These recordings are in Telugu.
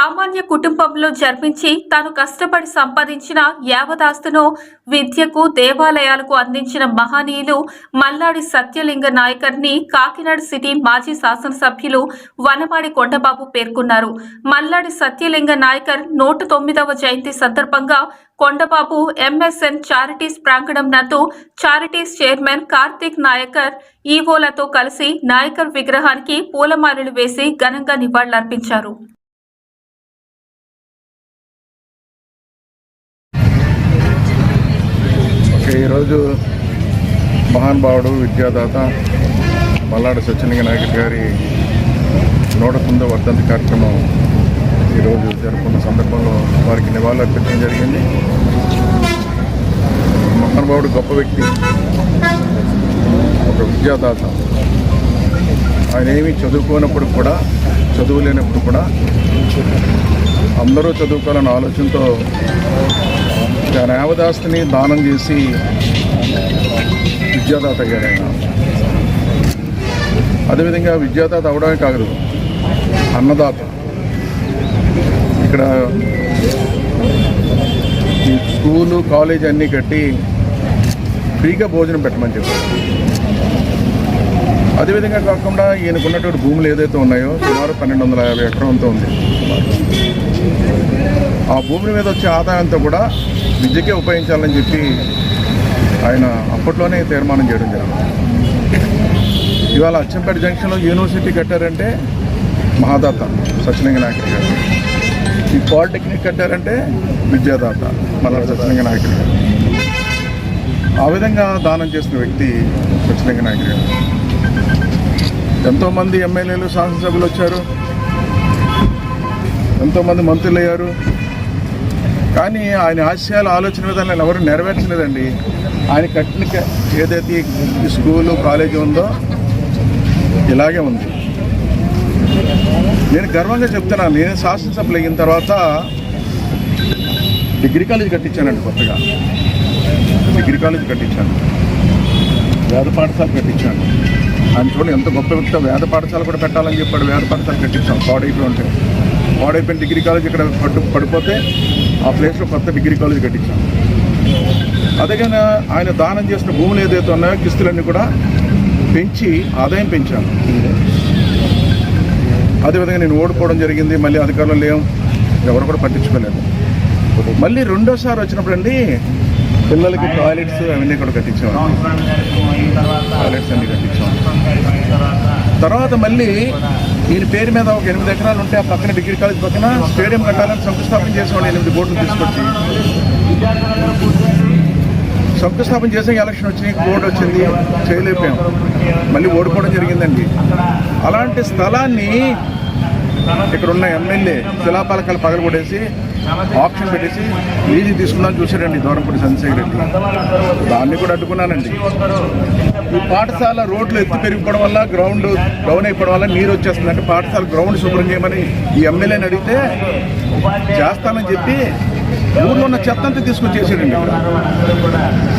సామాన్య కుటుంబంలో జన్మించి తాను కష్టపడి సంపాదించిన యావదాస్తును విద్యకు దేవాలయాలకు అందించిన మహనీయులు మల్లాడి సత్యలింగ నాయకర్ని కాకినాడ సిటీ మాజీ శాసనసభ్యులు వనమాడి కొండబాబు పేర్కొన్నారు. మల్లాడి సత్యలింగ నాయకర్ నూట తొమ్మిదవ జయంతి సందర్భంగా కొండబాబు ఎంఎస్ఎన్ చారిటీస్ ప్రాంగణం నందు చారిటీస్ చైర్మన్ కార్తీక్ నాయకర్ ఈవోలతో కలిసి నాయకర్ విగ్రహానికి పూలమాలలు వేసి ఘనంగా నివాళులర్పించారు. ఈరోజు మహానుభావుడు విద్యాదాత మల్లాడు సత్యలింగ నాయకుడి గారి నూట తొమ్మిదో వర్ధంతి కార్యక్రమం ఈరోజు జరుపుకున్న సందర్భంలో వారికి నివాళులర్పించడం జరిగింది. మహానుభావుడు గొప్ప వ్యక్తి ఒక విద్యాదాత. ఆయన ఏమీ చదువుకోనప్పుడు కూడా చదువు లేనప్పుడు కూడా అందరూ చదువుకోవాలన్న ఆలోచనతో తన దానం చేసి విద్యాదాత అయ్యాడు ఆయన అదేవిధంగా విద్యాదాత అవడమే కాదు అన్నదాత. ఇక్కడ ఈ స్కూలు కాలేజ్ అన్నీ కట్టి ఫ్రీగా భోజనం పెట్టమని చెప్పారు. అదేవిధంగా కాకుండా ఈయనకున్నటువంటి భూములు ఏదైతే ఉన్నాయో సుమారు పన్నెండు వందల యాభై ఎకరంతో ఉంది. ఆ భూమి మీద వచ్చే ఆదాయంతో కూడా విద్యకే ఉపయోగించాలని చెప్పి ఆయన అప్పట్లోనే తీర్మానం చేయడం జరిగింది. ఇవాళ అచ్చంపేట జంక్షన్లో యూనివర్సిటీ కట్టారంటే మహాదాత సత్యలింగ నాయకుడు గారు. ఈ పాలిటెక్నిక్ కట్టారంటే విద్యాదాత మళ్ళా సత్యలింగ నాయకుడు గారు. ఆ విధంగా దానం చేసిన వ్యక్తి సత్యలింగ నాయకుడు గారు. ఎంతోమంది ఎమ్మెల్యేలు శాసనసభ్యులు వచ్చారు. ఎంతోమంది మంత్రులు అయ్యారు కానీ ఆయన ఆశయాల ఆలోచన విధానాలు ఎవరు నెరవేర్చలేదండి. ఆయన కట్టిన ఏదైతే స్కూలు కాలేజీ ఉందో ఇలాగే ఉంది. నేను గర్వంగా చెప్తున్నాను. నేను శాసనసభలు అయిన తర్వాత డిగ్రీ కాలేజ్ కట్టించానండి కొత్తగా. డిగ్రీ కాలేజ్ కట్టించాను. వేద పాఠశాల కట్టించాను. ఆయన చూడండి ఎంత గొప్ప వ్యక్తి. వేద పాఠశాల కూడా పెట్టాలని చెప్పాడు. వేద పాఠశాల కట్టించాం. పాడైపోయి ఉంటే. పాడైపోయిన డిగ్రీ కాలేజ్ ఇక్కడ పట్టు పడిపోతే ఆ ప్లేస్లో కొత్త డిగ్రీ కాలేజ్ కట్టించాం. అదేగానే ఆయన దానం చేసిన భూములు ఏదైతే ఉన్నాయో కిస్తులన్నీ కూడా పెంచి ఆదాయం పెంచాను. అదేవిధంగా నేను ఓడిపోవడం జరిగింది. మళ్ళీ అధికారులు లేవు. ఎవరు కూడా పట్టించుకోలేదు. మళ్ళీ రెండోసారి వచ్చినప్పుడు అండి పిల్లలకి టాయిలెట్స్ అవన్నీ కూడా కట్టించాం. టాయిలెట్స్ అన్నీ కట్టించాం. తర్వాత మళ్ళీ ఈయన పేరు మీద ఒక ఎనిమిది ఎకరాలు ఉంటే ఆ పక్కన డిగ్రీ కాలేజ్ పక్కన స్టేడియం కట్టాలని శంకుస్థాపన చేసేవాడు ఎనిమిది బోర్డులు తీసుకొచ్చి. శంకుస్థాపన చేసే ఎలక్షన్ వచ్చినాయి బోర్డు వచ్చింది చేయలేకపోయాం. మళ్ళీ ఓడిపోవడం జరిగిందండి. అలాంటి స్థలాన్ని ఇక్కడ ఉన్న ఎమ్మెల్యే శిలాపాలకాలు పగలగొట్టేసి ఆప్షన్ పెట్టేసి ఈజీ తీసుకుందాం చూసాడండి దూరంపూడి చంద్రశేఖర్ రెడ్డి. దాన్ని కూడా అడ్డుకున్నానండి. ఈ పాఠశాల రోడ్లు ఎత్తు పెరిగిపోవడం వల్ల గ్రౌండ్ డౌన్ అయిపోవడం వల్ల నీరు వచ్చేస్తుందంటే పాఠశాల గ్రౌండ్ శుభ్రం చేయమని ఈ ఎమ్మెల్యేని అడిగితే చేస్తానని చెప్పి ఊర్లో ఉన్న చెత్త అంతా తీసుకొని చేసాడండి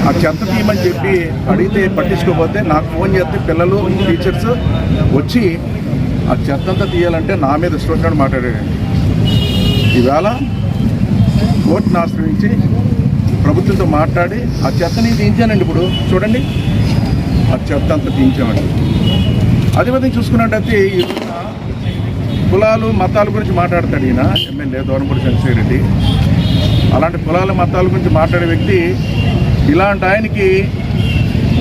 ఆ చెత్త తీయమని చెప్పి అడిగితే పట్టించుకోకపోతే నాకు ఫోన్ చేస్తే పిల్లలు టీచర్స్ వచ్చి ఆ చెత్త అంతా తీయాలంటే నా మీద ఇష్టం మాట్లాడాడండి. ఈవేళ కోర్టును ఆశ్రయించి ప్రభుత్వంతో మాట్లాడి ఆ చెత్తని తీయించానండి ఇప్పుడు. చూడండి. ఆ చెత్త అంతా తీయించామండి. అదేవిధంగా చూసుకున్నట్టయితే ఈ కులాలు మతాల గురించి మాట్లాడతాడు ఈయన ఎమ్మెల్యే దూరంపూడి చంద్రశేఖర్ రెడ్డి. అలాంటి కులాల మతాల గురించి మాట్లాడే వ్యక్తి ఇలాంటి ఆయనకి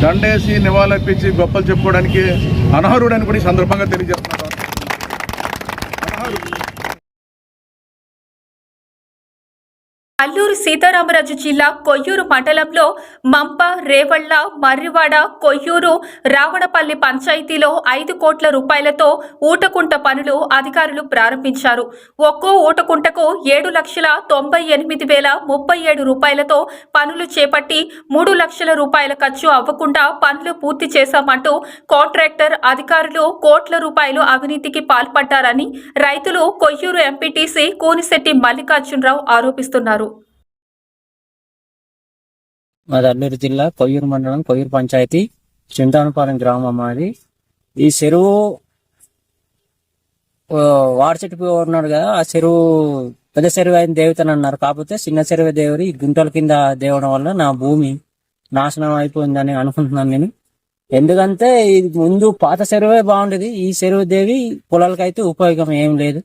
దండేసి నివాళులర్పించి గొప్పలు చెప్పుకోవడానికి అనర్హుడని కూడా ఈ సందర్భంగా తెలియజేస్తాను అల్లూరు సీతారామరాజు జిల్లా కొయ్యూరు మండలంలో మంప రేవళ్ళ మర్రివాడ కొయ్యూరు రావణపల్లి పంచాయతీలో ఐదు కోట్ల రూపాయలతో ఊటకుంట పనులు అధికారులు ప్రారంభించారు. ఒక్కో ఊటకుంటకు ఏడు లక్షల తొంభై ఎనిమిది వేల ముప్పై ఏడు రూపాయలతో పనులు చేపట్టి మూడు లక్షల రూపాయల ఖర్చు అవ్వకుండా పనులు పూర్తి చేశామంటూ కాంట్రాక్టర్ అధికారులు కోట్ల రూపాయలు అవినీతికి పాల్పడ్డారని రైతులు కొయ్యూరు ఎంపీటీసీ కూనిశెట్టి మల్లికార్జునరావు ఆరోపిస్తున్నారు. మాది అల్లూరు జిల్లా కొయ్యూరు మండలం కొయ్యూరు పంచాయతీ చింతానపాలెం గ్రామం మాది. ఈ చెరువు ఓ, వాడి చెట్టు ఉన్నాడు కదా ఆ చెరువు పెద్ద చెరువు అయిన దేవతని అన్నారు. కాకపోతే చిన్న చెరువు దేవుడి గుంటల కింద దేవడం వల్ల నా భూమి నాశనం అయిపోయిందని అనుకుంటున్నాను నేను. ఎందుకంటే ఇది ముందు పాత చెరువే బాగుండేది ఈ చెరువు దేవి పొలాలకైతే ఉపయోగం ఏం లేదు.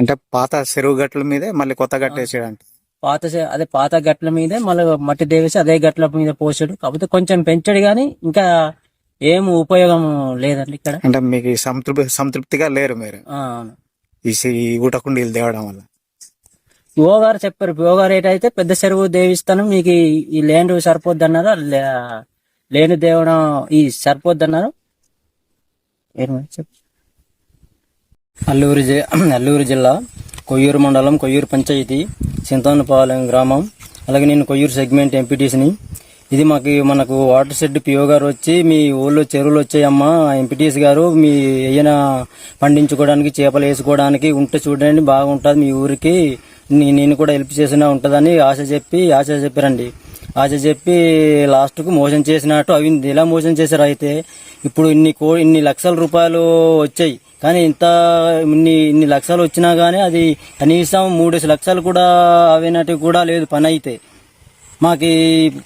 అంటే పాత చెరువు గట్ల మీదే మళ్ళీ కొత్త గట్ట వేసేయడానికి పాత అదే పాత గట్ల మీదే మళ్ళీ మట్టి దేవేసి అదే గట్ల మీద పోసాడు. కాకపోతే కొంచెం పెంచాడు కానీ ఇంకా ఏం ఉపయోగం లేదండి ఇక్కడ. అంటే మీకు సంతృప్తి సంతృప్తిగా లేరు మీరు. ఈ ఊటకుండీలు తేవడం వల్ల. పిఓ గారు చెప్పారు పిఓ గారు ఏంటైతే పెద్ద చెరువు దేవిస్తాను మీకు ఈ- ల్యాండ్ సరిపోద్ది అన్నారు లే- లేని దేవడం ఈ సరిపోద్ది అన్నారు అల్లూరు అల్లూరు జిల్లా కొయ్యూరు మండలం కొయ్యూరు పంచాయతీ చింతానపాలెం గ్రామం. అలాగే నేను కొయ్యూరు సెగ్మెంట్ ఎంపీటీసీని. ఇది మాకు మనకు వాటర్ షెడ్ పిఓ గారు వచ్చి మీ ఊళ్ళో చెరువులు వచ్చాయమ్మా. ఎంపీటీసీ గారు మీ ఏమైనా పండించుకోవడానికి చేపలు వేసుకోవడానికి ఉంటే చూడండి బాగుంటుంది మీ ఊరికి. నేను కూడా హెల్ప్ చేసినా ఉంటుందని ఆశ చెప్పి ఆశ చెప్పారండి. ఆశ చెప్పి లాస్ట్కు మోసం చేసినట్టు అవి ఎలా మోసం చేశారు అయితే? ఇప్పుడు ఇన్ని కో ఇన్ని లక్షల రూపాయలు వచ్చాయి. కానీ ఇంత ఇన్ని ఇన్ని లక్షలు వచ్చినా కానీ అది కనీసం మూడు లక్షలు కూడా అవినట్టు కూడా లేదు పని అయితే మాకు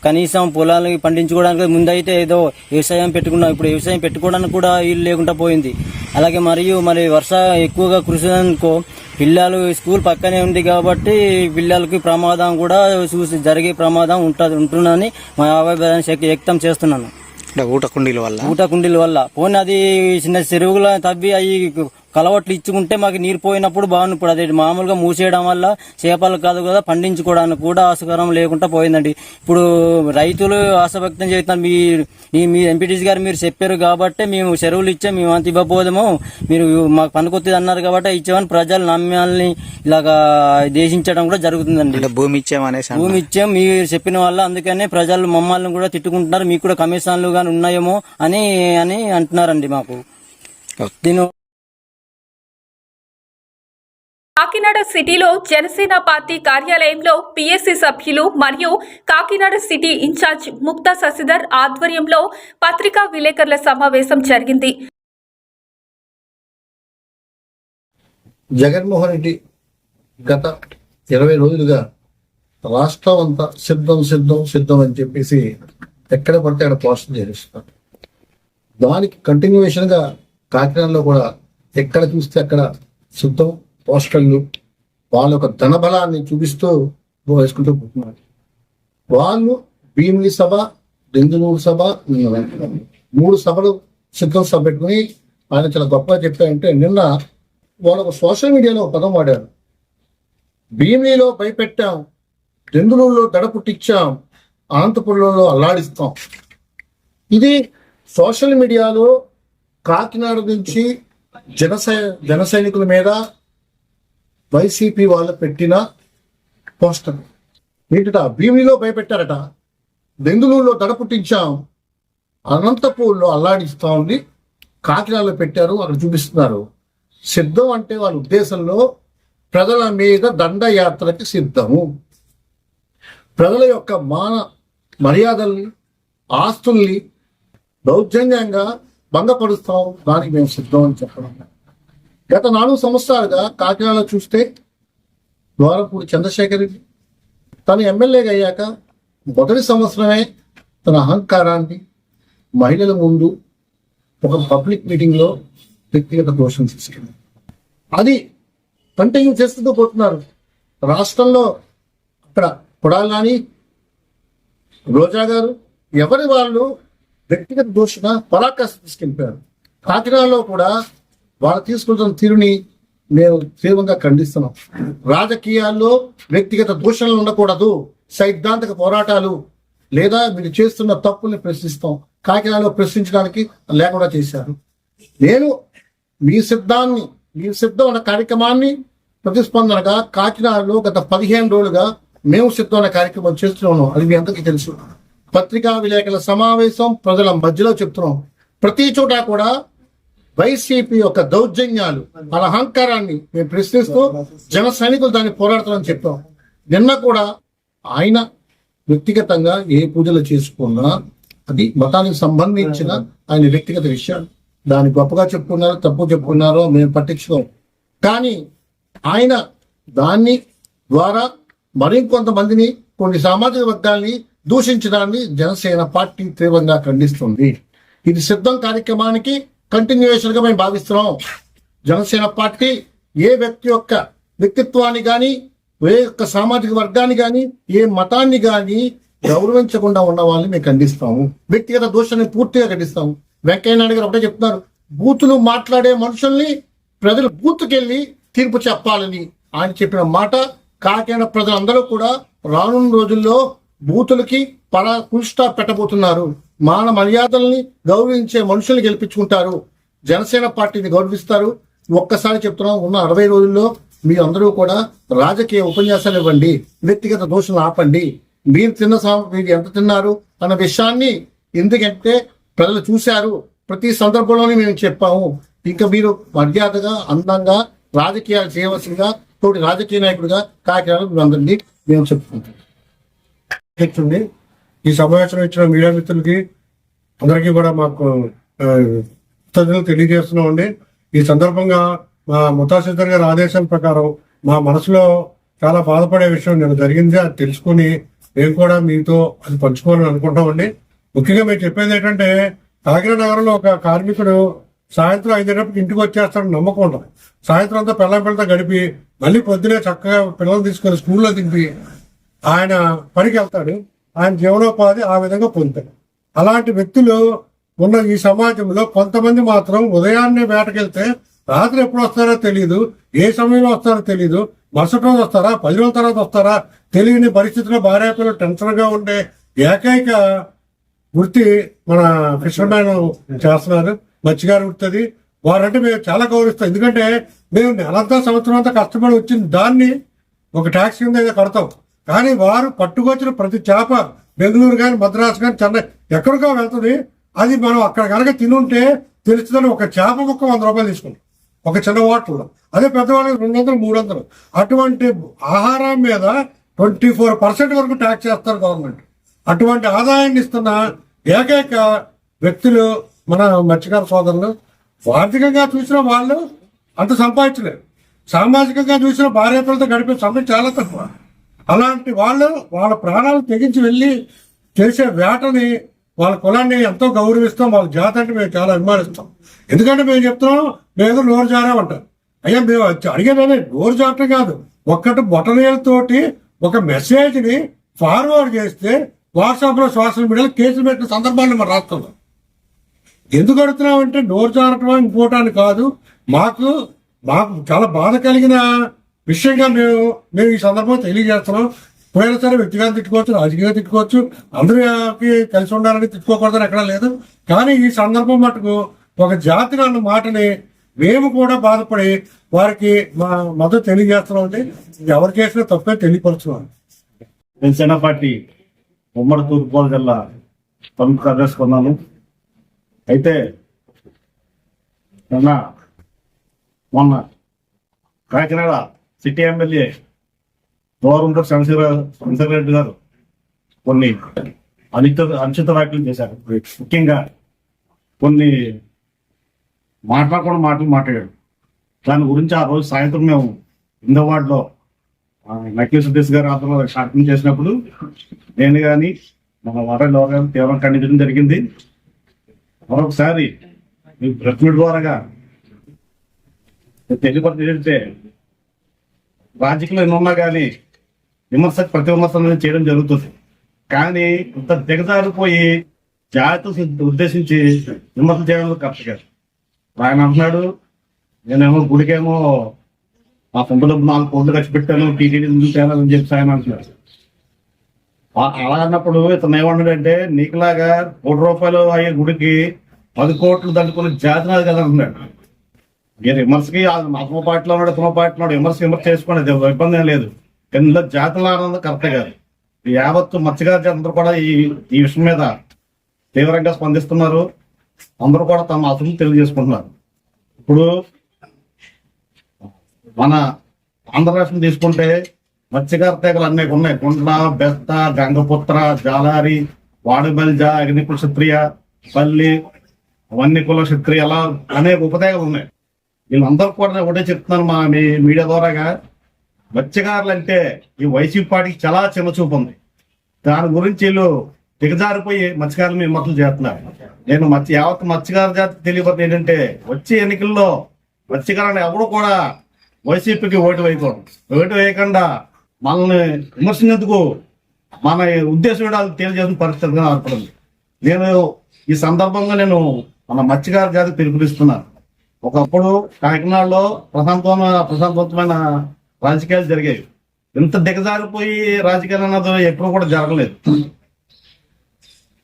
కనీసం పొలాలకి పండించుకోవడానికి ముందైతే ఏదో వ్యవసాయం పెట్టుకున్నాం ఇప్పుడు వ్యవసాయం పెట్టుకోవడానికి కూడా వీలు లేకుండా పోయింది. అలాగే మరియు మరి వర్ష ఎక్కువగా కురిసినందుకో పిల్లలు స్కూల్ పక్కనే ఉంది కాబట్టి పిల్లలకి ప్రమాదం కూడా చూసి జరిగే ప్రమాదం ఉంటుంది ఉంటుందని మా అభిప్రాయాన్ని వ్యక్తం చేస్తున్నాను. ఊట కుండీల వల్ల? ఊట కుండీల వల్ల. పోనీ అది చిన్న చెరువుల తవ్వి అవి కలవట్లు ఇచ్చుకుంటే మాకు నీరు పోయినప్పుడు బాగుంది ఇప్పుడు అది మామూలుగా మూసేయడం వల్ల చేపలు కాదు కదా పండించుకోవడానికి కూడా ఆస్కారం లేకుండా పోయిందండి. ఇప్పుడు రైతులు ఆశభక్తం చేస్తున్నారు. మీ మీ- మీ ఎంపీటీసీ గారు మీరు చెప్పారు కాబట్టి మేము చెరువులు ఇచ్చాం మేము అంత ఇవ్వబోదేమో. మీరు మాకు పనికొత్తది అన్నారు కాబట్టి ఇచ్చామని ప్రజలు నమ్మాలని ఇలాగా దేశించడం కూడా జరుగుతుందండి. భూమి ఇచ్చామనేసి భూమి ఇచ్చాం మీరు చెప్పిన వల్ల అందుకనే ప్రజలు మమ్మల్ని కూడా తిట్టుకుంటున్నారు. మీకు కూడా కమిషన్లు కానీ ఉన్నాయేమో అని అని అంటున్నారండి మాకు. దీని కాకినాడ సిటీలో జనసేన పార్టీ కార్యాలయంలో పిఎస్సి సభ్యులు మరియు కాకినాడ సిటీ ఇన్ఛార్జ్ ముక్తా శశిధర్ ఆధ్వర్యంలో పత్రికా విలేకరుల సమావేశం జరిగింది. జగన్మోహన్ రెడ్డి గత ఇరవై రోజులుగా రాష్ట్రం అంతా సిద్ధం సిద్ధం సిద్ధం అని చెప్పేసి ఎక్కడ పడితే అక్కడ పోస్టర్ చేస్తున్నారు దానికి కంటిన్యూషన్గా కాకినాడలో కూడా ఎక్కడ చూస్తే అక్కడ సిద్ధం పోస్టర్లు వాళ్ళ యొక్క ధనబలాన్ని చూపిస్తూ వేసుకుంటూ పోతున్నారు. వాళ్ళు భీమిలి సభ దెందునూరు సభ మూడు సభలు సిద్ధం సభ పెట్టుకుని ఆయన చాలా గొప్పగా చెప్పారంటే నిన్న వాళ్ళకు సోషల్ మీడియాలో ఒక పదం వాడారు. భీమిలిలో భయపెట్టాం దెందులూరులో దడ పుట్టించాం అనంతపురంలో అల్లాడిస్తాం. ఇది సోషల్ మీడియాలో కాకినాడ నుంచి జనసై జన సైనికుల మీద వైసీపీ వాళ్ళు పెట్టిన పోస్టర్. ఏంటట భీమిలో భయపెట్టారట. బెంగళూరులో దడ పుట్టించాం. అనంతపూర్లో అల్లాడిస్తా ఉంది. కాకినాడలో పెట్టారు అక్కడ చూపిస్తున్నారు. సిద్ధం అంటే వాళ్ళ ఉద్దేశంలో ప్రజల మీద దండయాత్రకి సిద్ధము. ప్రజల యొక్క మాన మర్యాదల్ని ఆస్తుల్ని దౌర్జన్యంగా భంగపరుస్తాం. దానికి మేము సిద్ధం అని చెప్పడం. గత నాలుగు సంవత్సరాలుగా కాకినాడలో చూస్తే ద్వారపూడి చంద్రశేఖర్ రెడ్డి తను ఎమ్మెల్యేగా అయ్యాక మొదటి సంవత్సరమే తన అహంకారాన్ని మహిళల ముందు ఒక పబ్లిక్ మీటింగ్లో వ్యక్తిగత దోషం తీసుకెళ్ళి అది కంటిన్యూ చేస్తూ పోతున్నారు. రాష్ట్రంలో అక్కడ కొడాలని రోజా గారు ఎవరి వాళ్ళు వ్యక్తిగత దోషణ పరాకాష్ట తీసుకెళ్ళిపోయారు. కాకినాడలో కూడా వాళ్ళు తీసుకుంటున్న తీరుని మేము తీవ్రంగా ఖండిస్తున్నాం. రాజకీయాల్లో వ్యక్తిగత దూషణలు ఉండకూడదు. సైద్ధాంతిక పోరాటాలు లేదా మీరు చేస్తున్న తప్పుల్ని ప్రశ్నిస్తాం. కాకినాడలో ప్రశ్నించడానికి లేకుండా చేశారు. నేను మీ సిద్ధాన్ని మీ సిద్ధం అన్న కార్యక్రమాన్ని ప్రతిస్పందనగా కాకినాడలో గత పదిహేను రోజులుగా మేము సిద్ధం అనే కార్యక్రమం చేస్తున్నాం అది మీ అందరికీ తెలుసు. పత్రికా విలేకరుల సమావేశం ప్రజల మధ్యలో చెప్తున్నాం. ప్రతి చోట కూడా వైసీపీ యొక్క దౌర్జన్యాలు వాళ్ళ అహంకారాన్ని మేము ప్రశ్నిస్తూ జన సైనికులు దాన్ని పోరాడుతామని చెప్పాం. నిన్న కూడా ఆయన వ్యక్తిగతంగా ఏ పూజలు చేసుకున్నా అది మతానికి సంబంధించిన ఆయన వ్యక్తిగత విషయాలు. దాన్ని గొప్పగా చెప్పుకున్నారో తప్పు చెప్పుకున్నారో మేము పట్టించుకోం. కానీ ఆయన దాన్ని ద్వారా మరికొంతమందిని కొన్ని సామాజిక వర్గాల్ని దూషించడాన్ని జనసేన పార్టీ తీవ్రంగా ఖండిస్తుంది. ఇది సిద్ధం కార్యక్రమానికి కంటిన్యూయేషన్గా మేము భావిస్తున్నాం. జనసేన పార్టీ ఏ వ్యక్తి యొక్క వ్యక్తిత్వాన్ని కానీ ఏ యొక్క సామాజిక వర్గాన్ని కానీ ఏ మతాన్ని కానీ గౌరవించకుండా ఉన్న వాళ్ళని మేము ఖండిస్తాము. వ్యక్తిగత దోషాన్ని పూర్తిగా ఖండిస్తాము. వెంకయ్య నాయుడు గారు ఒకటే చెప్తున్నారు బూతులు మాట్లాడే మనుషుల్ని ప్రజలు బూత్కెళ్ళి తీర్పు చెప్పాలని. ఆయన చెప్పిన మాట కాకినాడ ప్రజలందరూ కూడా రానున్న రోజుల్లో బూతులకి పర ఫుల్ స్టాప్ పెట్టబోతున్నారు. మాన మర్యాదల్ని గౌరవించే మనుషుల్ని గెలిపించుకుంటారు. జనసేన పార్టీని గౌరవిస్తారు. ఒక్కసారి చెప్తున్నాం ఉన్న అరవై రోజుల్లో మీ అందరూ కూడా రాజకీయ ఉపన్యాసాలు ఇవ్వండి వ్యక్తిగత దోషులు ఆపండి. మీరు తిన్న మీరు ఎంత తిన్నారు అన్న విషయాన్ని ఎందుకంటే ప్రజలు చూశారు. ప్రతి సందర్భంలోనే మేము చెప్పాము. ఇంకా మీరు మర్యాదగా అందంగా రాజకీయాలు చేయవలసిందిగా తోటి రాజకీయ నాయకుడిగా కాకినాడ మీ అందరినీ మేము చెప్పుకుంటాం ఉంది ఈ సమావేశం ఇచ్చిన మీడియా మిత్రులకి అందరికీ కూడా మాకు ఆ, కృతజ్ఞతలు తెలియజేస్తున్నామండి. ఈ సందర్భంగా మా ముతాసిద్దర్ గారి ఆదేశం ప్రకారం మా మనసులో చాలా బాధపడే విషయం నేను జరిగింది అది తెలుసుకుని మేము కూడా మీతో అది పంచుకోవాలని అనుకుంటామండి ముఖ్యంగా మేము చెప్పేది ఏంటంటే కాకినాడ నగరంలో ఒక కార్మికుడు సాయంత్రం ఐదేటప్పుడు ఇంటికి వచ్చేస్తాడని నమ్మకం ఉంటుంది. సాయంత్రం అంతా పిల్లల పిల్లలతో గడిపి మళ్ళీ పొద్దునే చక్కగా పిల్లలు తీసుకొని స్కూల్లో దింపి ఆయన పనికి వెళ్తాడు. ఆయన జీవనోపాధి ఆ విధంగా పొందుతాడు. అలాంటి వ్యక్తులు ఉన్న ఈ సమాజంలో కొంతమంది మాత్రం ఉదయాన్నే వేటకెళ్తే రాత్రి ఎప్పుడు వస్తారో తెలియదు ఏ సమయంలో వస్తారో తెలియదు మరుసటి రోజు వస్తారా పది రోజుల తర్వాత వస్తారా తెలియని పరిస్థితిలో భార్యాపిల్లలు టెన్షన్గా ఉండే ఏకైక వృత్తి మన ఫిషర్మ్యాన్ చేస్తున్నారు మత్స్యగారి వృత్తి అది. వారంటే మేము చాలా గౌరవిస్తాం. ఎందుకంటే మేము నెలంతా సంవత్సరం అంతా కష్టపడి వచ్చిన దాన్ని ఒక ట్యాక్స్ కింద కడతాం. కానీ వారు పట్టుకొచ్చిన ప్రతి చేప బెంగళూరు కానీ మద్రాసు కానీ చెన్నై ఎక్కడికో వెళ్తుంది. అది మనం అక్కడ కనుక తినుంటే తెలుస్తుందని ఒక చేప ముక్క వంద రూపాయలు తీసుకుంటాం. ఒక చిన్న హోటల్లో. అదే పెద్దవాళ్ళకి రెండు వందలు మూడు వందలు. అటువంటి ఆహారం మీద ట్వంటీ ఫోర్ పర్సెంట్ వరకు ట్యాక్స్ చేస్తారు గవర్నమెంట్. అటువంటి ఆదాయాన్ని ఇస్తున్న ఏకైక వ్యక్తులు మన మత్స్యకార సోదరులు. ఆర్థికంగా చూసిన వాళ్ళు అంత సంపాదించలేరు. సామాజికంగా చూసిన భార్యపిల్లతో గడిపే సమయం చాలా తక్కువ. అలాంటి వాళ్ళు వాళ్ళ ప్రాణాలు తెగించి వెళ్ళి చేసే వేటని వాళ్ళ కులాన్ని ఎంతో గౌరవిస్తాం వాళ్ళ జాతి అంటే మేము చాలా అభిమానిస్తాం. ఎందుకంటే మేము చెప్తున్నాం మేము నోరు జారామంటారు. అయ్యా మేము అడిగేదే నోరు జారటం కాదు. ఒక్కటి బొటనీలతోటి ఒక మెసేజ్ని ఫార్వర్డ్ చేస్తే వాట్సాప్లో సోషల్ మీడియాలో కేసులు పెట్టిన సందర్భాన్ని మన రాష్ట్రంలో ఎందుకు అడుగుతున్నామంటే నోరు జారటం ఇంకోటాన్ని కాదు. మాకు మాకు చాలా బాధ కలిగిన విషయంగా మేము మేము ఈ సందర్భంగా తెలియజేస్తున్నాం. పోయినా సరే వ్యక్తిగత తిట్టుకోవచ్చు రాజకీయంగా తిట్టుకోవచ్చు. అందరికి కలిసి ఉండాలని తిట్టుకోకూడదని ఎక్కడా లేదు. కానీ ఈ సందర్భం మటుకు ఒక జాతి అన్న మాటని మేము కూడా బాధపడి వారికి మా మద్దతు తెలియజేస్తున్నాం అండి ఎవరు చేసినా తప్పే తెలియపరుచున్నాను నేను చిన్నపాటి ఉమ్మడి తూర్పుగోదావరి జిల్లా ప్రముఖ కార్యదర్శి అయితే మొన్న కాకినాడ సిటీ ఎమ్మెల్యే గౌరవంతో చంద్రశేఖర చంద్రశేఖర రెడ్డి గారు కొన్ని అనిత అనుచిత వ్యాఖ్యలు చేశారు. ముఖ్యంగా కొన్ని మాట్లాడకుండా మాటలు మాట్లాడాడు దాని గురించి ఆ రోజు సాయంత్రం మేము ఇందో వార్డులో నకీల్ సుదేశ్ గారు ఆధ్వర్యంలో షార్పింగ్ చేసినప్పుడు నేను కానీ మన వాటర్ గారు తీవ్రం ఖండించడం జరిగింది. మరొకసారి మీ ప్రెస్ ద్వారాగా తెలియపడి రాజకీయాలు ఎన్నున్నా కానీ విమర్శ ప్రతి విమర్శ చేయడం జరుగుతుంది. కానీ ఇంత దిగజారిపోయి జాతి ఉద్దేశించి విమర్శలు చేయడం కరెక్ట్ కాదు. ఆయన అంటున్నాడు నేనేమో గుడికేమో మా సొంత డబ్బు నాలుగు కోట్లు ఖర్చు పెట్టాను టీటీడీ చేయాలని చెప్పి ఆయన అంటున్నాడు. అలా అన్నప్పుడు ఇతను ఏమన్నాడంటే నీకులాగా కోటి రూపాయలు అయ్యే గుడికి పది కోట్లు దండుకుని జాతి నాది కదా అంటున్నాడు. మీరు విమర్శకి అతమ పార్టీలో ఉన్నాడు ఇతమ పార్టీలో ఉన్నాడు విమర్శ విమర్శ చేసుకోండి ఇబ్బంది ఏం లేదు. కానీ ఇందులో జాతులు ఆనందం కరెక్ట్ కాదు. యావత్తు మత్స్యకార అందరూ కూడా ఈ ఈ విషయం మీద తీవ్రంగా స్పందిస్తున్నారు. అందరూ కూడా తమ అసలు తెలియజేసుకుంటున్నారు. ఇప్పుడు మన ఆంధ్ర రాష్ట్రం తీసుకుంటే మత్స్యకార తెగలు అనేక ఉన్నాయి. కుంట్ల బెత్త గంగపుత్ర జాలారి వాడుబల్జ అగ్నికుల క్షత్రియ పల్లి వన్యకుల క్షత్రియ అలా అనేక ఉపతేగలు ఉన్నాయి. వీళ్ళందరూ కూడా ఒకటే చెప్తున్నారు మా మీ మీడియా ద్వారాగా. మత్స్యకారులు అంటే ఈ వైసీపీ పార్టీకి చాలా చిన్నచూపు ఉంది. దాని గురించి వీళ్ళు దిగజారిపోయి మత్స్యకారులు విమర్శలు చేస్తున్నారు. నేను మత్స్య యావత్ మత్స్యకార జాతి తెలియబోతుంది ఏంటంటే వచ్చే ఎన్నికల్లో మత్స్యకారులను ఎవరు కూడా వైసీపీకి ఓటు వేయకూడదు. ఓటు వేయకుండా మనల్ని విమర్శించేందుకు మన ఉద్దేశం ఏంటో తెలియజేసిన పరిస్థితిగా ఏర్పడింది. నేను ఈ సందర్భంగా నేను మన మత్స్యకార జాతికి పిలుపునిస్తున్నాను. ఒకప్పుడు కాకినాడలో ప్రశాంతమైన ప్రశాంతవంతమైన రాజకీయాలు జరిగాయి. ఇంత దిగజారిపోయి రాజకీయాలు అన్నది ఎప్పుడు కూడా జరగలేదు.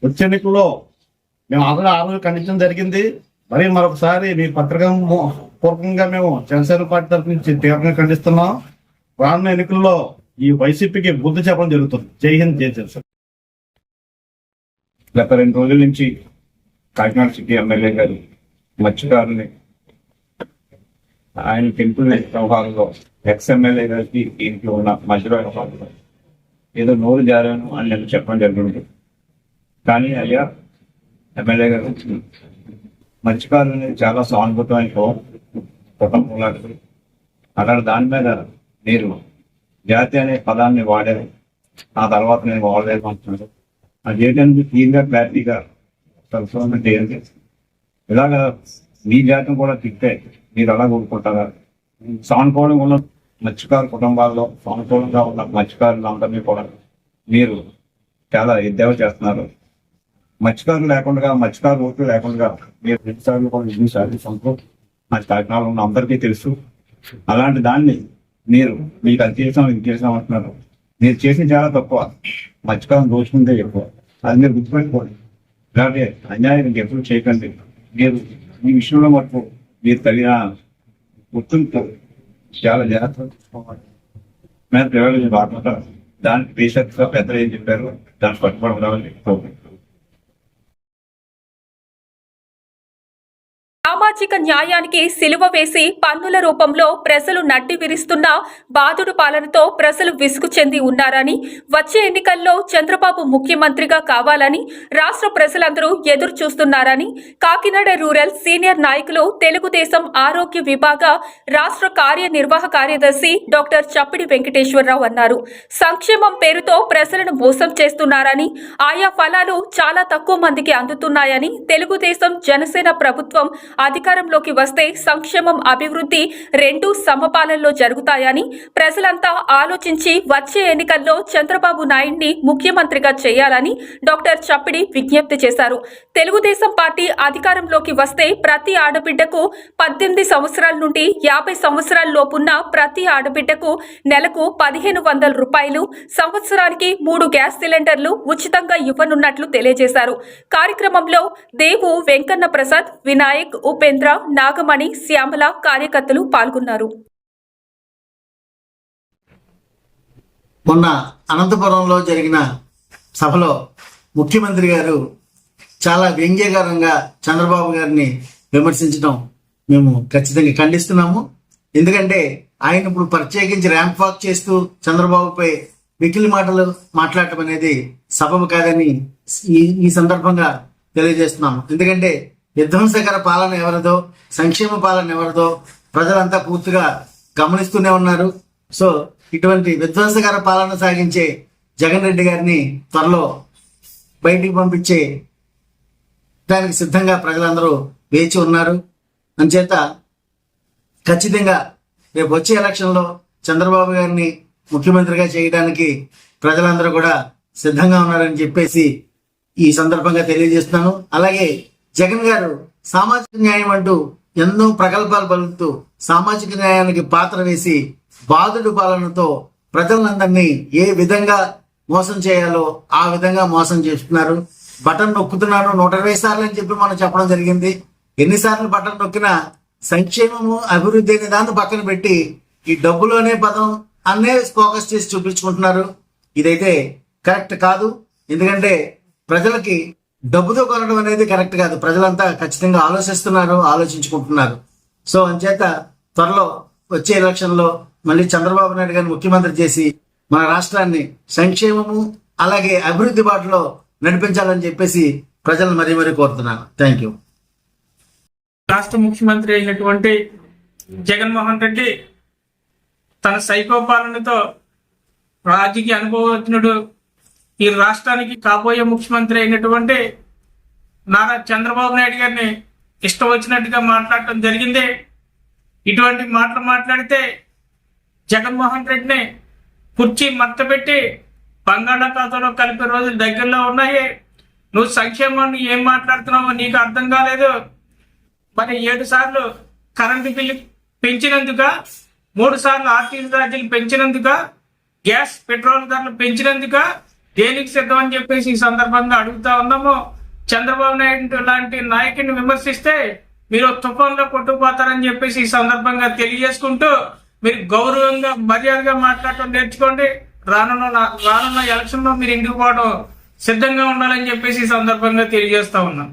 వచ్చే ఎన్నికల్లో మేము ఆల్రెడీ ఆ రోజు ఖండించడం జరిగింది. మరి మరొకసారి మీ పత్రికా పూర్వకంగా మేము జనసేన పార్టీ తరఫు నుంచి తీవ్రంగా ఖండిస్తున్నాం. రానున్న ఎన్నికల్లో ఈ వైసీపీకి బుద్ధి చెప్పడం జరుగుతుంది. జై హింద్ జై జనసేన. గత రెండు రోజుల నుంచి కాకినాడ సిటీ ఎమ్మెల్యే గారు మత్స్యకారుని ఆయన టెంపుల్ వ్యవహారంలో ఎక్స్ గారికి దీనికి ఉన్న మధ్యలో వ్యవహారంలో ఏదో నోరు జారాను అని నేను చెప్పడం జరిగింది కానీ అయ్యా ఎమ్మెల్యే గారు మత్స్యకారులు అనేది చాలా సానుభూతమైన కుటుంబం లాంటిది అలాంటి దాని మీద మీరు జాతి అనే పదాన్ని వాడారు. ఆ తర్వాత నేను వాడలేదు అంటున్నాను అది ఏంటంటే క్లీన్గా క్లారిటీగా తెలుసుకోవాలంటే ఏంటి ఇలాగ మీ జాతం కూడా తిట్టే మీరు అలా కోరుకుంటారా సానుకూలంగా ఉన్న మత్స్యకారు కుటుంబాల్లో సానుకూలంగా ఉన్న మత్స్యకారులు అందరినీ కూడా మీరు చాలా ఎద్దేవా చేస్తున్నారు. మత్స్యకారులు లేకుండా మత్స్యకారు ఓట్లు లేకుండా మీరు రెండుసార్లు కూడా ఎన్ని సార్లు మా కాకినాడలో ఉన్న అందరికీ తెలుసు. అలాంటి దాన్ని మీరు మీకు అది చేసాం ఇది చేసాం అంటున్నారు. మీరు చేసిన చాలా తక్కువ. మత్స్యకారం దోచుకుందే ఎక్కువ. అది మీరు గుర్తుపెట్టుకోండి. ఇలాంటి అన్యాయం ఇంకెప్పుడు చేయకండి. మీరు ఈ విషయంలో మటుకు మీరు తగిన గుర్తింపు చాలా జాగ్రత్త తీసుకోవాలి మేము పిల్లలు బాగుంటా దానికి బేషక్గా పెద్దలు ఏం చెప్పారు? దాన్ని పట్టుబడి రావాలి. న్యాయానికి సిలువ వేసి పన్నుల రూపంలో ప్రజలు నడ్డి విరిస్తున్న బాధుడు పాలనతో ప్రజలు విసుగు చెంది ఉన్నారని వచ్చే ఎన్నికల్లో చంద్రబాబు ముఖ్యమంత్రిగా కావాలని రాష్ట్ర ప్రజలందరూ ఎదురు చూస్తున్నారని కాకినాడ రూరల్ సీనియర్ నాయకులు తెలుగుదేశం ఆరోగ్య విభాగ రాష్ట్ర కార్యనిర్వాహక కార్యదర్శి డాక్టర్ చప్పిడి వెంకటేశ్వరరావు అన్నారు. సంక్షేమం పేరుతో ప్రజలను మోసం చేస్తున్నారని ఆయా ఫలాలు చాలా తక్కువ మందికి అందుతున్నాయని తెలుగుదేశం జనసేన ప్రభుత్వం అధికారంలో అధికారంలోకి వస్తే సంక్షేమం అభివృద్ధి రెండు సమపాలనలో జరుగుతాయని ప్రజలంతా ఆలోచించి వచ్చే ఎన్నికల్లో చంద్రబాబు నాయుడిని ముఖ్యమంత్రిగా చేయాలని డాక్టర్ చప్పిడి విజ్ఞప్తి చేశారు. తెలుగుదేశం పార్టీ అధికారంలోకి వస్తే ప్రతి ఆడబిడ్డకు పద్దెనిమిది సంవత్సరాల నుండి యాభై సంవత్సరాల లోపున్న ప్రతి ఆడబిడ్డకు నెలకు పదిహేను వందల రూపాయలు సంవత్సరానికి మూడు గ్యాస్ సిలిండర్లు ఉచితంగా ఇవ్వనున్నట్లు తెలియజేశారు. కార్యక్రమంలో దేవు వెంకన్న ప్రసాద్ వినాయక్ ఉపేంద్ర నాగమణి శ్యామల కార్యకర్తలు పాల్గొన్నారు. మొన్న అనంతపురంలో జరిగిన సభలో ముఖ్యమంత్రి గారు చాలా వ్యంగ్యకరంగా చంద్రబాబు గారిని విమర్శించడం మేము ఖచ్చితంగా ఖండిస్తున్నాము. ఎందుకంటే ఆయన ఇప్పుడు ప్రత్యేకించి ర్యాంప్ వాక్ చేస్తూ చంద్రబాబుపై మికిలి మాటలు మాట్లాడటం అనేది సబబు కాదని ఈ ఈ సందర్భంగా తెలియజేస్తున్నాము. ఎందుకంటే విధ్వంసకర పాలన ఎవరిదో సంక్షేమ పాలన ఎవరిదో ప్రజలంతా పూర్తిగా గమనిస్తూనే ఉన్నారు. సో ఇటువంటి విధ్వంసకర పాలన సాగించే జగన్ రెడ్డి గారిని త్వరలో బయటికి పంపించే దానికి సిద్ధంగా ప్రజలందరూ వేచి ఉన్నారు. అంచేత ఖచ్చితంగా రేపు వచ్చే ఎలక్షన్లో చంద్రబాబు గారిని ముఖ్యమంత్రిగా చేయడానికి ప్రజలందరూ కూడా సిద్ధంగా ఉన్నారని చెప్పేసి ఈ సందర్భంగా తెలియజేస్తున్నాను. అలాగే జగన్ గారు సామాజిక న్యాయం అంటూ ఎన్నో ప్రగల్భాలు పలుకుతూ సామాజిక న్యాయానికి పాత్ర వేసి బాధుడు పాలనతో ప్రజలందరినీ ఏ విధంగా మోసం చేయాలో ఆ విధంగా మోసం చేస్తున్నారు. బటన్ నొక్కుతున్నాను నూట ఇరవై సార్లు అని చెప్పి మనం చెప్పడం జరిగింది. ఎన్నిసార్లు బటన్ నొక్కినా సంక్షేమము అభివృద్ధి అనే దాన్ని పక్కన పెట్టి ఈ డబ్బులు అనే పదం అన్నే ఫోకస్ చేసి చూపించుకుంటున్నారు. ఇదైతే కరెక్ట్ కాదు. ఎందుకంటే ప్రజలకి డబ్బుతో కొనడం అనేది కరెక్ట్ కాదు. ప్రజలంతా ఖచ్చితంగా ఆలోచిస్తున్నారు ఆలోచించుకుంటున్నారు. సో అంచేత త్వరలో వచ్చే ఎలక్షన్లో మళ్ళీ చంద్రబాబు నాయుడు గారిని ముఖ్యమంత్రి చేసి మన రాష్ట్రాన్ని సంక్షేమము అలాగే అభివృద్ధి బాటలో నడిపించాలని చెప్పేసి ప్రజలను మరీ మరీ కోరుతున్నాను. థ్యాంక్ యూ రాష్ట్ర ముఖ్యమంత్రి అయినటువంటి జగన్మోహన్ రెడ్డి తన సైకో పాలనతో రాజకీయ అనుభవజ్ఞుడు ఈ రాష్ట్రానికి కాబోయే ముఖ్యమంత్రి అయినటువంటి నారా చంద్రబాబు నాయుడు గారిని ఇష్టం వచ్చినట్టుగా మాట్లాడటం జరిగింది. ఇటువంటి మాటలు మాట్లాడితే జగన్మోహన్ రెడ్డిని కుర్చీ మత్తపెట్టి బంగాళాఖాతంలో కలిపే రోజులు దగ్గరలో ఉన్నాయి. నువ్వు సంక్షేమాన్ని ఏం మాట్లాడుతున్నావో నీకు అర్థం కాలేదు. మరి ఏడు సార్లు కరెంటు బిల్లు పెంచినందుక మూడు సార్లు ఆర్టీసీ ఛార్జీలు పెంచినందుక గ్యాస్ పెట్రోల్ ధరలు పెంచినందుక దేనికి సిద్ధం అని చెప్పేసి ఈ సందర్భంగా అడుగుతా ఉన్నాము చంద్రబాబు నాయుడు లాంటి నాయకుడిని విమర్శిస్తే మీరు తుఫాన్లో కొట్టుకుపోతారని చెప్పేసి ఈ సందర్భంగా తెలియజేసుకుంటూ మీరు గౌరవంగా మర్యాదగా మాట్లాడటం నేర్చుకోండి. రానున్న రానున్న ఎలక్షన్లో మీరు ఇంటికి పోవడం సిద్ధంగా ఉండాలని చెప్పేసి ఈ సందర్భంగా తెలియజేస్తా ఉన్నాం.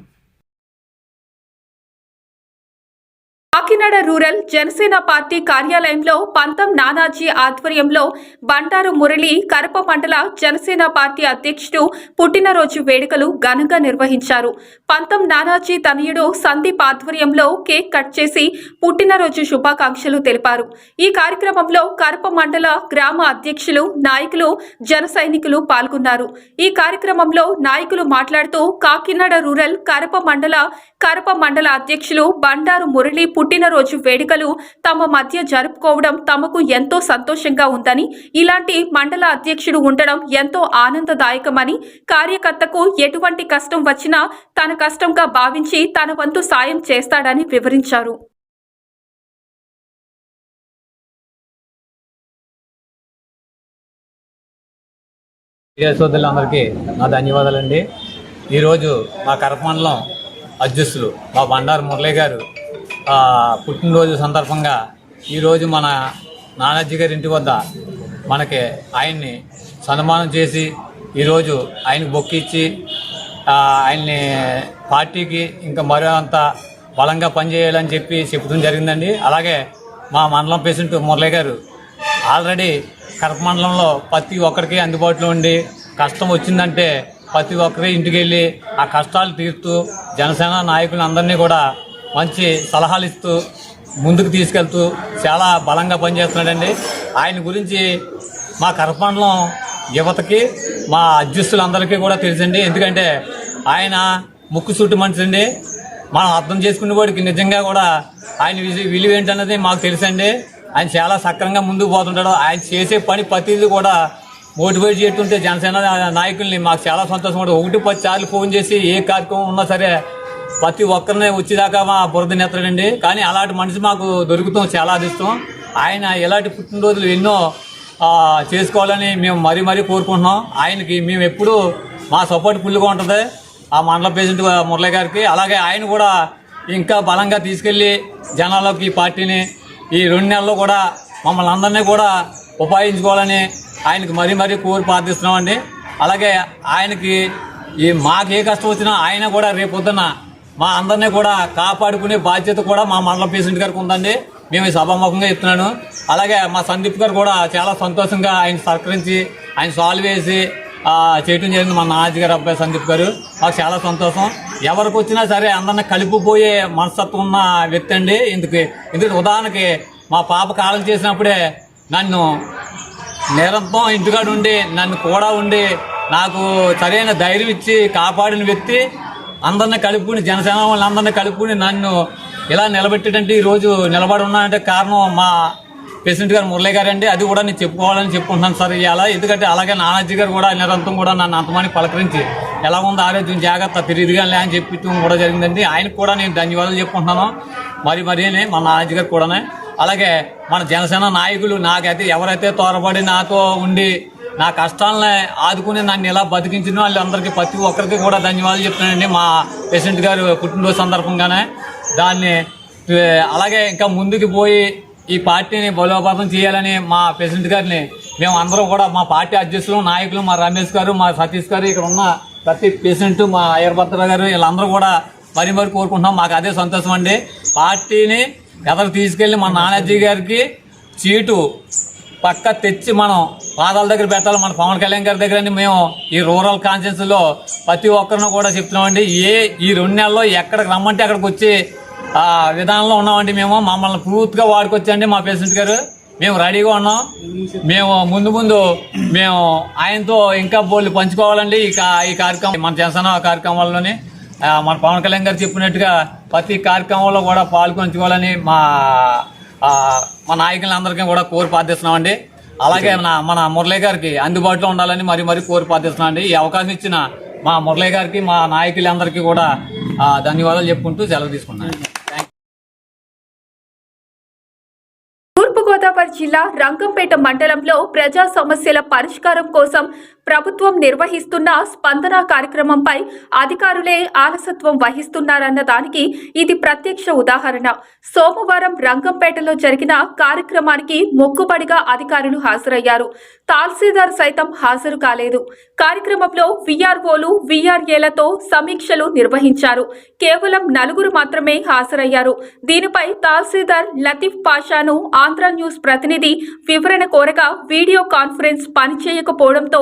కాకినాడ రూరల్ జనసేన పార్టీ కార్యాలయంలో పంతం నానాజీ ఆధ్వర్యంలో బండారు మురళి కరప మండల జనసేన పార్టీ అధ్యక్షుడు పుట్టినరోజు వేడుకలు ఘనంగా నిర్వహించారు. పంతం నానాజీ తనయుడు సందీప్ ఆధ్వర్యంలో కేక్ కట్ చేసి పుట్టినరోజు శుభాకాంక్షలు తెలిపారు. ఈ కార్యక్రమంలో కరప మండల గ్రామ అధ్యక్షులు నాయకులు జన సైనికులు పాల్గొన్నారు. ఈ కార్యక్రమంలో నాయకులు మాట్లాడుతూ కాకినాడ రూరల్ కరప మండల కరప మండల అధ్యక్షులు బండారు మురళి పుట్టి పుట్టినరోజు వేడుకలు తమ మధ్య జరుపుకోవడం తమకు ఎంతో సంతోషంగా ఉందని ఇలాంటి మండల అధ్యక్షుడు ఉండడం ఎంతో ఆనందదాయకమని కార్యకర్తకు ఎటువంటి కష్టం వచ్చినా తన కష్టంగా భావించి తన వంతు సాయం చేస్తాడని వివరించారు. మీడియా సోదరులందరికీ నా ధన్యవాదాలండి. ఈరోజు మా కరపమండలం అధ్యక్షులు మా బండారు మురళి గారు పుట్టినరోజు సందర్భంగా ఈరోజు మన నానాజీ గారి ఇంటి వద్ద మనకి ఆయన్ని సన్మానం చేసి ఈరోజు ఆయనకు బొక్కిచ్చి ఆయన్ని పార్టీకి ఇంకా మరో అంత బలంగా పనిచేయాలని చెప్పి చెప్పడం జరిగిందండి. అలాగే మా మండలం ప్రెసిడెంట్ మురళి గారు ఆల్రెడీ కడప మండలంలో ప్రతి ఒక్కరికి అందుబాటులో ఉండి కష్టం వచ్చిందంటే ప్రతి ఒక్కరి ఇంటికి వెళ్ళి ఆ కష్టాలు తీరుతూ జనసేన నాయకులందరినీ కూడా మంచి సలహాలు ఇస్తూ ముందుకు తీసుకెళ్తూ చాలా బలంగా పనిచేస్తున్నాడండి. ఆయన గురించి మా కరపండలం యువతకి మా అధ్యక్షులందరికీ కూడా తెలుసండి. ఎందుకంటే ఆయన ముక్కు చుట్టు మనిషి అండి మనం అర్థం చేసుకునే వాడికి నిజంగా కూడా ఆయన విలువ ఏంటన్నది మాకు తెలుసండి. ఆయన చాలా సక్రంగా ముందుకు పోతుంటాడు. ఆయన చేసే పని ప్రతిదీ కూడా మోటివేట్ చేస్తుంటే జనసేన నాయకుల్ని మాకు చాలా సంతోషం. ఒకటి పది సార్లు ఫోన్ చేసి ఏ కార్యక్రమం ఉన్నా సరే ప్రతి ఒక్కరిని వచ్చేదాకా మా బురద నెత్తడండి. కానీ అలాంటి మనిషి మాకు దొరుకుతాం చాలా అదిష్టం. ఆయన ఇలాంటి పుట్టినరోజులు ఎన్నో చేసుకోవాలని మేము మరీ మరీ కోరుకుంటున్నాం. ఆయనకి మేము ఎప్పుడూ మా సపోర్ట్ ఫుల్గా ఉంటుంది. ఆ మండల ప్రెసిడెంట్ మురళి గారికి అలాగే ఆయన కూడా ఇంకా బలంగా తీసుకెళ్ళి జనాల్లోకి ఈ పార్టీని ఈ రెండు నెలల్లో కూడా మమ్మల్ని అందరినీ కూడా ఉపాయించుకోవాలని ఆయనకి మరీ మరీ కోరి ప్రార్థిస్తున్నామండి. అలాగే ఆయనకి ఈ మాకు ఏ కష్టం వచ్చినా ఆయన కూడా రేపొద్దున మా అందరినీ కూడా కాపాడుకునే బాధ్యత కూడా మా మండల ప్రెసిడెంట్ గారికి ఉందండి. మేము సభాముఖంగా చెప్తున్నాను. అలాగే మా సందీప్ గారు కూడా చాలా సంతోషంగా ఆయన సహకరించి ఆయన సాల్వ్ వేసి చేయటం జరిగింది మా నాజీ గారు అబ్బాయి సందీప్ గారు. మాకు చాలా సంతోషం. ఎవరికి వచ్చినా సరే అందరిని కలిపిపోయే మనస్తత్వం ఉన్న వ్యక్తి అండి. ఇందుకు ఎందుకంటే ఉదాహరణకి మా పాప కాలం చేసినప్పుడే నన్ను నిరంతరం ఇంటికాడ ఉండి నన్ను కూడా ఉండి నాకు సరైన ధైర్యం ఇచ్చి కాపాడిన వ్యక్తి అందరిని కలుపుకుని జనసేన వాళ్ళందరినీ కలుపుకుని నన్ను ఇలా నిలబెట్టేటంటే ఈరోజు నిలబడి ఉన్నానంటే కారణం మా ప్రెసిడెంట్ గారు మురళి గారు అండి అది కూడా నేను చెప్పుకోవాలని చెప్పుకుంటున్నాను సార్. ఎలా? ఎందుకంటే అలాగే నానాజీ గారు కూడా నిరంతరం కూడా నన్ను అంతమాని పలకరించి ఎలా ఉందో ఆరోగ్యం? జాగ్రత్త తిరిగిగానే అని చెప్పి కూడా జరిగిందండి. ఆయనకు కూడా నేను ధన్యవాదాలు చెప్పుకుంటున్నాను. మరి మరి మా నానాజీ గారు కూడానే. అలాగే మన జనసేన నాయకులు నాకైతే ఎవరైతే తోరబడి నాతో ఉండి నా కష్టాలను ఆదుకుని నన్ను ఇలా బతికించిన వాళ్ళందరికీ ప్రతి ఒక్కరికి కూడా ధన్యవాదాలు చెప్తున్నానండి. మా పేషెంట్ గారు పుట్టినరోజు సందర్భంగానే దాన్ని అలాగే ఇంకా ముందుకు పోయి ఈ పార్టీని బలోపేతం చేయాలని మా ప్రెసిడెంట్ గారిని మేము అందరం కూడా మా పార్టీ అధ్యక్షులు నాయకులు మా రమేష్ గారు మా సతీష్ గారు ఇక్కడ ఉన్న ప్రతి ప్రెసిడెంట్ మా అయ్యర్భద్ర గారు వీళ్ళందరూ కూడా మరి మరి కోరుకుంటున్నాం. మాకు అదే సంతోషం అండి. పార్టీని ఎదరు తీసుకెళ్ళి మా నానాజీ గారికి చీటు పక్క తెచ్చి మనం పాదాల దగ్గర పెట్టాలి. మన పవన్ కళ్యాణ్ గారి దగ్గర మేము ఈ రూరల్ కాన్షియన్స్లో ప్రతి ఒక్కరిని కూడా చెప్తున్నామండి. ఏ ఈ రెండు నెలల్లో ఎక్కడికి రమ్మంటే అక్కడికి వచ్చి ఆ విధానంలో ఉన్నామండి మేము. మమ్మల్ని పూర్తిగా వాడుకొచ్చండి మా పేషెంట్ గారు. మేము రెడీగా ఉన్నాం. మేము ముందు ముందు మేము ఆయనతో ఇంకా బోళ్ళు పంచుకోవాలండి. ఈ ఈ కార్యక్రమం మన జనసేన కార్యక్రమాల్లోని. మన పవన్ కళ్యాణ్ గారు చెప్పినట్టుగా ప్రతి కార్యక్రమంలో కూడా పాల్గొంచుకోవాలని మా మా నాయకులందరికీ కూడా కోరి ప్రార్థిస్తున్నామండి. అలాగే మన మన మురళీ గారికి అందుబాటులో ఉండాలని మరి మరి కోరి ప్రార్థిస్తున్నాం అండి ఈ అవకాశం ఇచ్చిన మా మురళీ గారికి మా నాయకులందరికీ కూడా ధన్యవాదాలు చెప్పుకుంటూ సెలవు తీసుకున్నాను తూర్పుగోదావరి జిల్లా రంగంపేట మండలంలో ప్రజా సమస్యల పరిష్కారం కోసం ప్రభుత్వం నిర్వహిస్తున్న స్పందన కార్యక్రమంపై అధికారులే ఆలసత్వం వహిస్తున్నారన్న దానికి ఇది ప్రత్యక్ష ఉదాహరణ. సోమవారం రంగంపేటలో జరిగిన కార్యక్రమానికి మొక్కుబడిగా అధికారులు హాజరయ్యారు. తహసీల్దార్ సైతం హాజరు కాలేదు. కార్యక్రమంలో విఆర్ఓలు విఆర్ఏలతో సమీక్షలు నిర్వహించారు. కేవలం నలుగురు మాత్రమే హాజరయ్యారు. దీనిపై తహసీల్దార్ లతీఫ్ పాషాను ఆంధ్ర న్యూస్ ప్రతినిధి వివరణ కోరగా వీడియో కాన్ఫరెన్స్ పనిచేయకపోవడంతో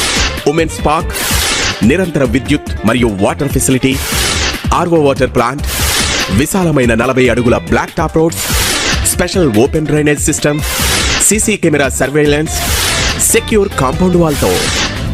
women's park నిరంతర విద్యుత్ మరియు water facility RO water plant విశాలమైన నలభై అడుగుల black top roads special open drainage system CC camera surveillance secure compound వాల్తో.